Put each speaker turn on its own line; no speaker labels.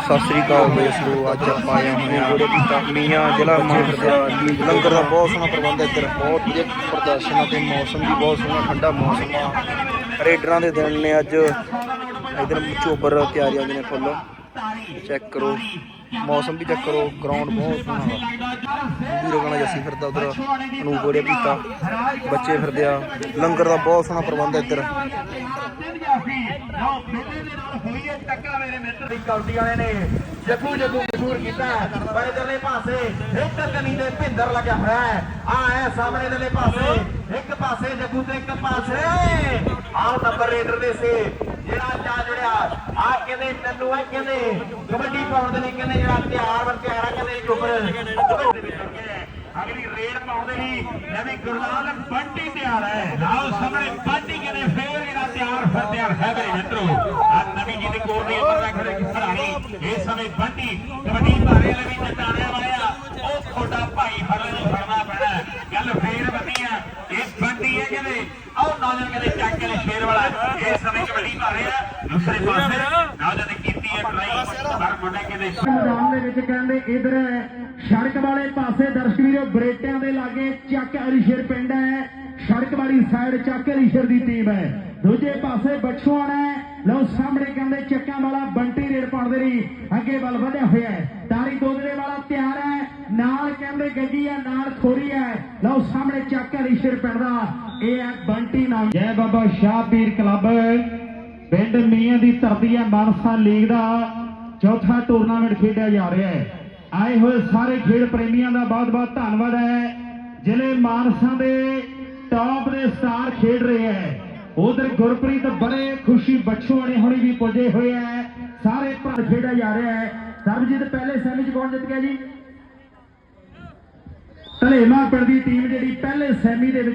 ਸਤਿ ਸ੍ਰੀ ਅਕਾਲ ਦੋਸਤੋ ਅੱਜ ਆਪਾਂ ਆਏ ਹੋਏ ਹਾਂ ਮੀਆਂ ਜ਼ਿਲ੍ਹਾ ਮਾਨਸਾ ਲੰਗਰ ਦਾ ਬਹੁਤ ਸੋਹਣਾ ਪ੍ਰਬੰਧ ਹੈ ਇੱਧਰ। ਬਹੁਤ ਵਧੀਆ ਪ੍ਰਦਰਸ਼ਨ ਹੈ ਤੇ ਮੌਸਮ ਵੀ ਬਹੁਤ ਸੋਹਣਾ, ਠੰਡਾ ਮੌਸਮ ਆ। ਰੇਡਰਾਂ ਦੇ ਦਿਨ ਨੇ ਅੱਜ। ਇੱਧਰ ਚੋਬਰ ਤਿਆਰੀਆਂ ਦੇ ਨੇ ਫੁੱਲ। ਚੈੱਕ ਕਰੋ। ਮੌਸਮ ਵੀ ਚੈੱਕ ਕਰੋ। ਗਰਾਊਂਡ ਬਹੁਤ ਸੋਹਣਾ ਵਾ। ਵੀਰੋ ਗਾਣਾ ਜੱਸੀ ਫਿਰਦਾ ਉਧਰ। ਅਨੂਪ ਵੜਿਆ ਪੀਤਾ। ਬੱਚੇ ਫਿਰਦੇ ਆ। ਲੰਗਰ ਦਾ ਬਹੁਤ ਸੋਹਣਾ ਪ੍ਰਬੰਧ ਹੈ ਇੱਧਰ।
ਕੌਡੀ ਵਾਲੇ ਨੇ। ਜੱਗੂ ਜੱਗੂ ਮਸ਼ਹੂਰ ਕੀਤਾ ਪਰ ਇਧਰਲੇ ਪਾਸੇ ਇੱਕ ਕਨੀ ਦੇ ਭਿੰਦਰ ਲੱਗਿਆ ਹੋਇਆ ਹੈ। ਆ ਹੈ ਸਾਹਮਣੇ ਇਧਰਲੇ ਪਾਸੇ, ਇੱਕ ਪਾਸੇ ਜੱਗੂ ਤੇ ਇੱਕ ਪਾਸੇ। ਆਹ ਨੰਬਰ ਰੇਡਰ ਦੇ ਸੇ, ਜਿਹੜਾ ਜਾ ਜੁੜਿਆ। ਆ ਕਹਿੰਦੇ ਤੈਨੂੰ ਆ ਕਹਿੰਦੇ, ਕਬੱਡੀ ਪਾਉਣ ਦੇ ਲਈ ਕਹਿੰਦੇ ਜਿਹੜਾ ਤਿਆਰ ਵਰ ਤਿਆਰ ਆ ਕਹਿੰਦੇ ਚੁੱਪ। ਅਗਲੀ ਰੇਡ ਪਾਉਂਦੇ ਹੀ ਨਵੀਂ ਗੁਰਲਾਲ ਬੰਟੀ ਤਿਆਰ ਹੈ। ਲਾਓ ਸਾਹਮਣੇ ਬੰਟੀ ਕਹਿੰਦੇ ਫੇਰ ਜਿਹੜਾ ਤਿਆਰ, ਫਿਰ ਤਿਆਰ ਹੈ ਮੇਰੇ ਮਿੱਤਰੋ। ਆ ਨਵੀਂ ਜੀ ਦੇ ਕੋਲ ਦੀ ਅੰਦਰ ਰੱਖ ਰਹੇ ਖਿਡਾਰੀ। ਇਸ ਸਮੇਂ ਬੰਟੀ ਕਬੱਡੀ ਭਾਰੇ ਲਈ ਚਟਾਣੇ ਵਾਲਿਆ। ਉਹ ਤੁਹਾਡਾ ਭਾਈ ਫੜਨ ਨੂੰ ਫੜਨਾ ਪੈਣਾ ਗੱਲ ਫੇਰ ਵਧੀ ਆ ਇਹ ਬੰਟੀ ਹੈ ਕਹਿੰਦੇ ਆਓ ਨੌਜਵਾਨ ਕਹਿੰਦੇ ਚੱਕ ਕੇ ਸ਼ੇਰ ਵਾਲਾ। ਇਸ ਸਮੇਂ ਕਬੱਡੀ ਭਾਰੇ ਆ ਦੂਸਰੇ ਪਾਸੇ ਨੌਜਵਾਨ ਨੇ
ਮੈਦਾਨ ਦੇ ਵਿੱਚ ਕਹਿੰਦੇ ਇਧਰ ਸੜਕ ਵਾਲੇ ਪਾਸੇ ਦਰਸ਼ਕ ਵੀਰੋ ਬਰੇਟਿਆਂ ਦੇ ਲਾਗੇ ਚੱਕ ਅਲੀਸ਼ਰ ਪਿੰਡ ਹੈ। ਸੜਕ ਵਾਲੀ ਸਾਈਡ ਚੱਕ ਅਲੀਸ਼ਰ ਦੀ ਟੀਮ ਹੈ। ਦੂਜੇ ਪਾਸੇ ਬਛੂਆਣਾ ਹੈ। ਲਓ ਸਾਹਮਣੇ ਕਹਿੰਦੇ ਚੱਕਾਂ ਵਾਲਾ ਬੰਟੀ ਰੇਡ ਪਾਉਣ ਦੇ ਲਈ ਅੱਗੇ ਵੱਲ ਵਧਿਆ ਹੋਇਆ ਹੈ। ਤਾਰੀ ਦੋਦਰੇ ਵਾਲਾ ਤਿਆਰ ਹੈ। ਨਾਲ ਕਹਿੰਦੇ ਗੱਡੀ ਹੈ ਨਾਲ ਖੋਰੀ ਹੈ। ਲਓ ਸਾਹਮਣੇ ਚੱਕ ਅਲੀਸ਼ਰ ਪਿੰਡ ਦਾ। ਇਹ ਹੈ ਬੰਟੀ ਨਾਮ। ਜੈ ਬਾਬਾ ਸ਼ਾਹਪੀਰ ਕਲੱਬ। ਪਿੰਡ ਮੀਆਂ ਦੀ ਧਰਤੀ ਹੈ ਮਾਨਸਾ ਲੀਗ ਦਾ ਚੌਥਾ ਟੂਰਨਾਮੈਂਟ ਖੇਡਿਆ ਜਾ ਰਿਹਾ ਹੈ। ਆਏ ਹੋਏ ਸਾਰੇ ਖੇਡ ਪ੍ਰੇਮੀਆਂ ਦਾ ਬਹੁਤ-ਬਹੁਤ ਧੰਨਵਾਦ ਹੈ। ਜ਼ਿਲ੍ਹੇ ਮਾਨਸਾ ਦੇ ਟੌਪ ਦੇ ਸਟਾਰ ਖੇਡ ਰਹੇ ਹੈ। ਉਧਰ ਗੁਰਪ੍ਰੀਤ ਬੜੇ ਖੁਸ਼ੀ ਬਛੂਆਣੇ ਹੁਣੇ ਵੀ ਪੁੱਜੇ ਹੋਏ ਹੈ। ਸਾਰੇ ਭਰਾ ਖੇਡਿਆ ਜਾ ਰਿਹਾ ਹੈ। ਸਰਬਜੀਤ ਪਹਿਲੇ ਸੈਮੀ ਚ ਕੌਣ ਜਿੱਤ ਗਿਆ ਜੀ? ਧਲੇਮਾ ਪਿੰਡ ਦੀ ਟੀਮ ਜਿਹੜੀ ਪਹਿਲੇ ਸੈਮੀ ਦੇ ਵਿੱਚ